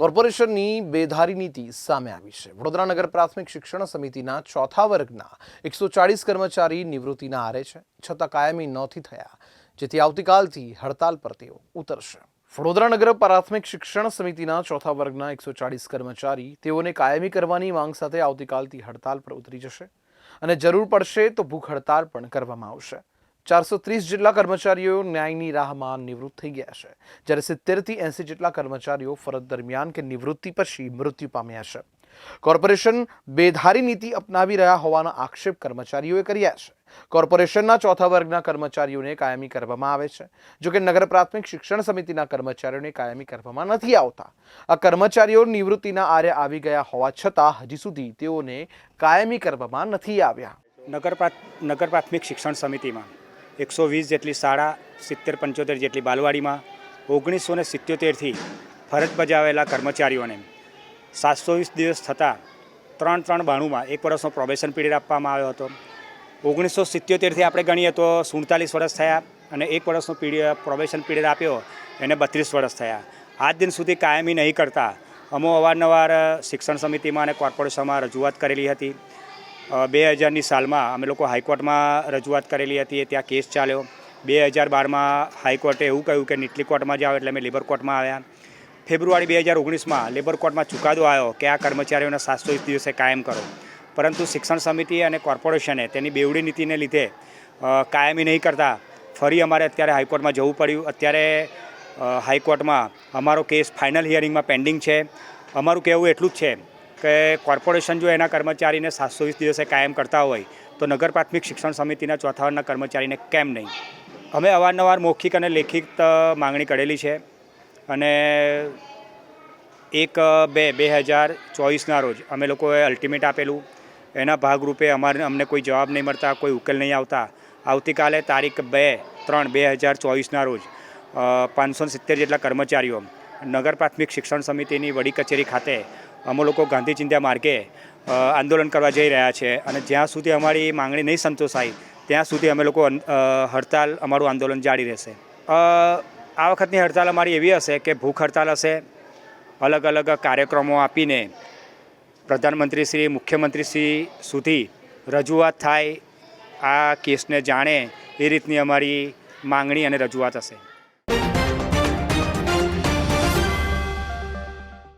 કોર્પોરેશનની બેધારી નીતિ સામે આવી છે. વડોદરા નગર પ્રાથમિક શિક્ષણ સમિતિના ચોથા વર્ગના એકસો ચાળીસ કર્મચારી નિવૃત્તિના આરે છે, છતાં કાયમી નોંધી થયા, જેથી આવતીકાલથી હડતાલ પર તેઓ ઉતરશે. વડોદરા નગર પ્રાથમિક શિક્ષણ સમિતિના ચોથા વર્ગના એકસો ચાળીસ કર્મચારી તેઓને કાયમી કરવાની માંગ સાથે આવતીકાલથી હડતાલ પર ઉતરી જશે અને જરૂર પડશે તો ભૂખ હડતાલ પણ કરવામાં આવશે. ચારસો ત્રીસ જેટલા કર્મચારીઓ ન્યાયની રાહમાં નિવૃત્ત થઈ ગયા છે. જ્યારે સિત્તેરથી એંસી જેટલા કર્મચારીઓ ફરજ દરમિયાન કે નિવૃત્તિ પછી મૃત્યુ પામ્યા છે. કોર્પોરેશન બેધારી નીતિ અપનાવી રહ્યા હોવાના આક્ષેપ કર્મચારીઓએ કર્યા છે. કોર્પોરેશનના ચોથા વર્ગના કર્મચારીઓને કાયમી કરવામાં આવે છે. જો કે નગર પ્રાથમિક શિક્ષણ સમિતિના કર્મચારીઓને કાયમી કરવામાં નથી આવતા. આ કર્મચારીઓ નિવૃત્તિના આરે આવી ગયા હોવા છતાં હજી સુધી તેઓને કાયમી કરવામાં નથી આવ્યા. નગર નગર પ્રાથમિક શિક્ષણ સમિતિમાં એકસો વીસ જેટલી શાળા, સિત્તેર પંચોતેર જેટલી બાલવાડીમાં ઓગણીસો ને સિત્યોતેરથી ફરજ બજાવેલા કર્મચારીઓને સાતસો વીસ દિવસ થતાં ત્રણ ત્રણ બાણુંમાં એક વર્ષનો પ્રોબેશન પીરિયડ આપવામાં આવ્યો હતો. ઓગણીસો સિત્યોતેરથી આપણે ગણીએ તો સુડતાલીસ વર્ષ થયા અને એક વર્ષનો પીરિયડ પ્રોબેશન પીરિયડ આપ્યો, એને બત્રીસ વર્ષ થયા. આજ દિન સુધી કાયમી નહીં કરતા, અમો અવારનવાર શિક્ષણ સમિતિમાં અને કોર્પોરેશનમાં રજૂઆત કરેલી હતી. બે હજારની સાલમાં અમે લોકો હાઈકોર્ટમાં રજૂઆત કરેલી હતી, ત્યાં કેસ ચાલ્યો. બે હજાર બારમાં હાઈકોર્ટે એવું કહ્યું કે નીટલી કોર્ટમાં જાઓ એટલે અમે લેબર કોર્ટમાં આવ્યા. ફેબ્રુઆરી બે હજાર ઓગણીસમાં લેબર કોર્ટમાં ચુકાદો આવ્યો કે આ કર્મચારીઓને સાતસો દિવસે કાયમ કરો. પરંતુ શિક્ષણ સમિતિ અને કોર્પોરેશને તેની બેવડી નીતિને લીધે કાયમી નહીં કરતા. ફરી અમારે અત્યારે હાઈકોર્ટમાં જવું પડ્યું. અત્યારે હાઈકોર્ટમાં અમારો કેસ ફાઇનલ હિયરિંગમાં પેન્ડિંગ છે. અમારું કહેવું એટલું જ છે કે કોર્પોરેશન જો એના કર્મચારીને સાતસો વીસ દિવસે કાયમ કરતા હોય, તો નગર પ્રાથમિક શિક્ષણ સમિતિના ચોથા કર્મચારીને કેમ નહીં? અમે અવારનવાર મૌખિક અને લેખિત માંગણી કરેલી છે અને એક બે બે હજાર ચોવીસના રોજ અમે લોકોએ અલ્ટિમેટ આપેલું. એના ભાગરૂપે અમારે, અમને કોઈ જવાબ નહીં મળતા, કોઈ ઉકેલ નહીં આવતા. આવતીકાલે તારીખ બે, ત્રણ, બે હજાર ચોવીસના રોજ પાંચસો સિત્તેર જેટલા કર્મચારીઓ નગર પ્રાથમિક શિક્ષણ સમિતિની વડી કચેરી ખાતે અમે લોકો ગાંધી ચિંતા માર્ગે આંદોલન કરવા જઈ રહ્યા છે અને જ્યાં સુધી અમારી માંગણી નહીં સંતોષાય, ત્યાં સુધી અમે લોકો હડતાલ અમારું આંદોલન જારી રહેશે. આ વખતની હડતાલ અમારી એવી હશે કે ભૂખ હડતાલ હશે, અલગ અલગ કાર્યક્રમો આપીને પ્રધાનમંત્રી શ્રી, મુખ્યમંત્રી શ્રી સુધી રજૂઆત થાય, આ કેસને જાણે એ રીતની અમારી માંગણી અને રજૂઆત હશે.